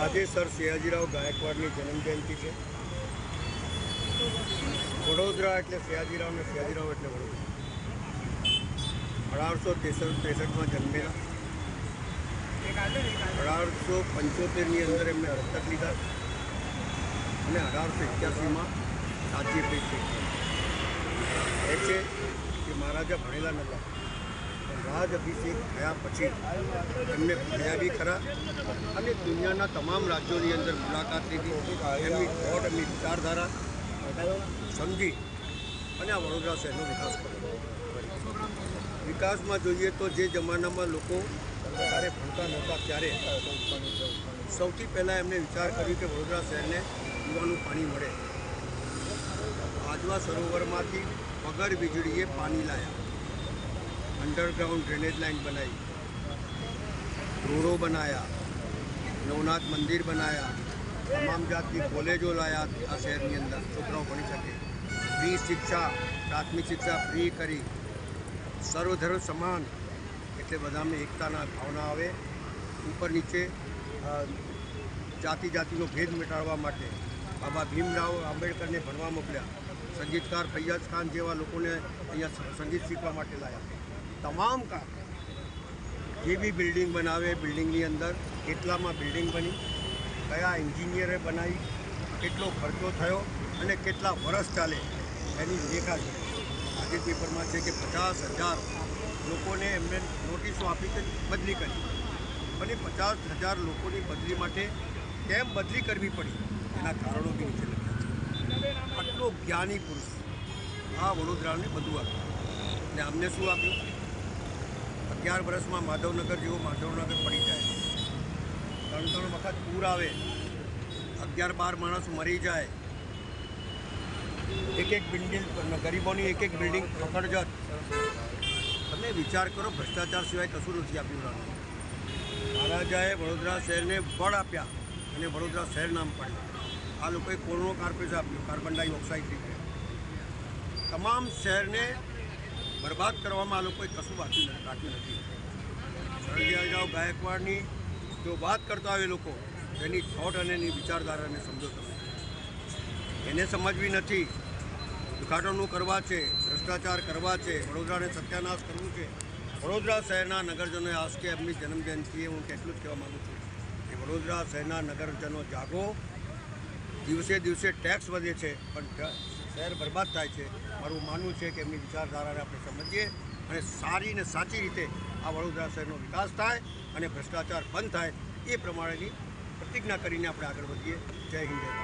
આજે સર સયાજીરાવ ગાયકવાડની જન્મજયંતિ છે. વડોદરા એટલે સયાજીરાવ ને સયાજીરાવ એટલે વડોદરા. અઢારસો ત્રેસઠ ત્રેસઠમાં જન્મેલા. અઢારસો પંચોતેરની અંદર એમને હસ્તક લીધા અને અઢારસો એક્યાસીમાં રાજ્યપીઠ છે એ છે કે મહારાજા ભણેલા નહોતા. રાજ અભિષેક થયા પછી એમને ફર્યા બી ખરા. અને દુનિયાના તમામ રાજ્યોની અંદર મુલાકાત લીધી. એમની થોટ એમની વિચારધારા સમજી અને આ વડોદરા શહેરનો વિકાસ કર્યો. વિકાસમાં જોઈએ તો જે જમાનામાં લોકો ત્યારે ભણતા નહોતા ત્યારે સૌથી પહેલાં એમને વિચાર કર્યો કે વડોદરા શહેરને પીવાનું પાણી મળે. આજવા સરોવરમાંથી વગર વીજળીએ પાણી લાયા. અંડરગ્રાઉન્ડ ડ્રેનેજ લાઇન બનાવી. રોડો બનાવ્યા નવનાથ મંદિર બનાવ્યા તમામ જાતની કોલેજો લાયા આ શહેરની અંદર, છોકરાઓ ભણી શકે. ફ્રી શિક્ષા, પ્રાથમિક શિક્ષા ફ્રી કરી. સર્વધર્મ સમાન, એટલે બધામાં એકતાના ભાવના આવે. ઉપર નીચે જાતિ જાતિનો ભેદ મિટાડવા માટે બાબા ભીમરાવ આંબેડકરને ભણવા મોકલ્યા. સંગીતકાર ફૈયાજ ખાન જેવા લોકોને અહીંયા સંગીત શીખવા માટે લાયા. તમામ કામ જે બી બિલ્ડિંગ બનાવે બિલ્ડિંગની અંદર કેટલામાં બિલ્ડિંગ બની, કયા એન્જિનિયરે બનાવી, કેટલો ખર્ચો થયો અને કેટલા વર્ષ ચાલે, એની રેખા છે આજે પેપરમાં છે કે પચાસ હજાર લોકોને એમને નોટિસો આપી કે બદલી કરી. અને પચાસ હજાર લોકોની બદલી માટે કેમ બદલી કરવી પડી? એના કારણો બી નીચે લખ્યા છે. આટલો જ્ઞાની પુરુષ આ વડોદરાને બધું આપ્યું. અને અમને શું આપ્યું? અગિયાર વર્ષમાં માધવનગર જેવો માધવનગર પડી જાય. ત્રણ ત્રણ વખત પૂર આવે. અગિયાર બાર માણસ મરી જાય. એક એક બિલ્ડિંગ, ગરીબોની એક એક બિલ્ડિંગ પકડજત. તમે વિચાર કરો, ભ્રષ્ટાચાર સિવાય કશું નથી આપ્યું રાનું મહારાજાએ વડોદરા શહેરને બળ આપ્યા અને વડોદરા શહેર નામ પાડ્યું. આ લોકોએ કોરોનો કાર્પેટ આપ્યું, કાર્બન ડાયોક્સાઇડ રીતે તમામ શહેરને બરબાદ કરવામાં આ લોકોએ કશું બાકી રાખ્યું નથી. સરળિયાજાઓ ગાયકવાડની જો વાત કરતા હોય લોકો, એની થોટ અને એની વિચારધારાને સમજો તમે. એને સમજવી નથી. ઉદ્ઘાટનો કરવા છે, ભ્રષ્ટાચાર કરવા છે, વડોદરાને સત્યાનાશ કરવું છે. વડોદરા શહેરના નગરજનોએ આજ એમની જન્મજયંતિએ હું કેટલું જ કહેવા માગું છું કે વડોદરા શહેરના નગરજનો જાગો. દિવસે દિવસે ટેક્સ વધે છે, પણ શહેર બરબાદ થાય છે મારું માનવું છે કે એમની વિચારધારાને આપણે સમજીએ અને સારી ને સાચી રીતે આ વડોદરા શહેરનો વિકાસ થાય અને ભ્રષ્ટાચાર બંધ થાય એ પ્રમાણેની પ્રતિજ્ઞા કરીને આપણે આગળ વધીએ જય હિન્દ.